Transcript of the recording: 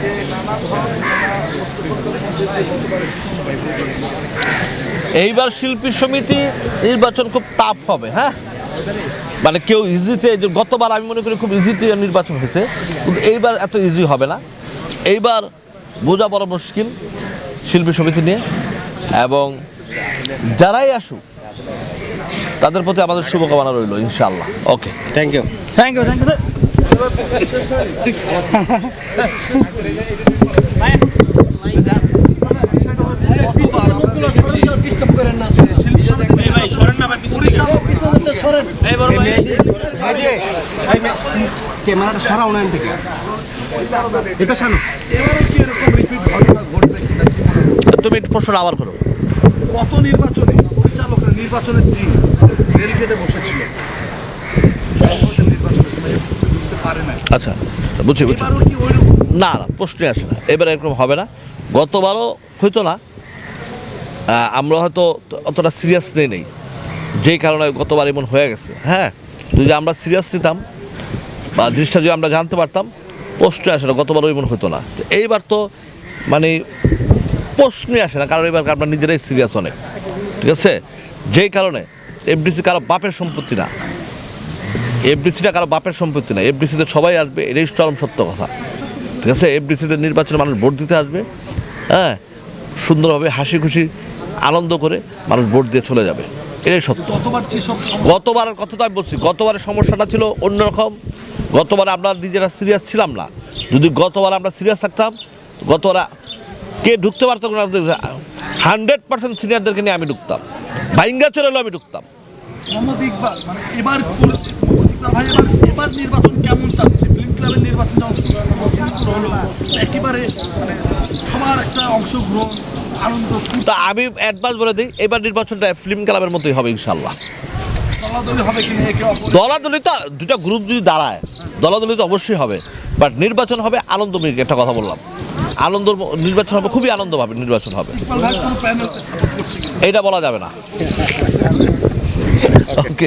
যে নানা এইবার শিল্পী সমিতি নির্বাচন খুব টাফ হবে হ্যাঁ? মানে কেউ ইজিতে যে গতবার আমি মনে করি খুব ইজিতে নির্বাচন হয়েছে কিন্তু এইবার এত ইজি হবে না। এইবার বোঝা বড় মুশকিল শিল্পী সমিতি নিয়ে এবং যারাই আসুক তাদের প্রতি আমাদের শুভকামনা রইল ইনশাল্লাহ okay thank you thank you thank you ক্যামেরাটা সারা অনলাইন থেকে এটা সানো? তুমি একটু প্রশ্নটা আবার করো কত নির্বাচনে, পরিচালকরা নির্বাচনের দিন বসেছিল সরাসরি নির্বাচনের সময় এফডিসি ঢুকতে পারে না আচ্ছা আচ্ছা, বুঝছি বুঝছি। না না প্রশ্নই আসে না। এবার এরকম হবে না। গতবারও হয়তো না। আমরা হয়তো অতটা সিরিয়াস নেই। নেই যেই কারণে গতবার এমন হয়ে গেছে। হ্যাঁ যদি আমরা সিরিয়াস নিতাম বা জিনিসটা যদি আমরা জানতে পারতাম প্রশ্নই আসে না গতবারও এমন হতো না। এইবার তো মানে প্রশ্নই আসে না কারণ এবার আমরা নিজেরাই সিরিয়াস অনেক। ঠিক আছে? যেই কারণে এফডিসি কারও বাপের সম্পত্তি না। এফডিসিটা কারও বাপের সম্পত্তি না। এফডিসিতে সবাই আসবে এটাই চরম সত্য কথা। ঠিক আছে? এফডিসিতে নির্বাচনে মানুষ ভোট দিতে আসবে হ্যাঁ? সুন্দরভাবে হাসি খুশি আনন্দ করে মানুষ ভোট দিয়ে চলে যাবে। এটাই সত্য। গতবার গতবারের কথা তো আমি বলছি গতবারের সমস্যাটা ছিল অন্যরকম গতবার আমরা নিজেরা সিরিয়াস ছিলাম না। যদি গতবার আমরা সিরিয়াস থাকতাম গতবার কে ঢুকতে পারতো না? হান্ড্রেড পার্সেন্ট সিনিয়রদেরকে নিয়ে আমি ঢুকতাম। ভাইঙ্গা চলে এলো আমি ঢুকতাম। মোহাম্মদ ইকবাল মানে এবার ইকবাল ভাই এবার এবার নির্বাচন কেমন চাচ্ছে? ফিল্ম ক্লাবের নির্বাচন হলো। একেবারে মানে সবার একটা অংশগ্রহণ আনন্দ তা আমি অ্যাডভান্স বলে দিই এবার নির্বাচনটা ফিল্ম ক্লাবের মতোই হবে ইনশাল্লাহ দলাদলি তো দুটা গ্রুপ যদি দাঁড়ায় দলাদলি তো অবশ্যই হবে। বাট নির্বাচন হবে আনন্দময় একটা কথা বললাম। আনন্দ নির্বাচন হবে খুবই আনন্দভাবে নির্বাচন হবে। এইটা বলা যাবে না। ওকে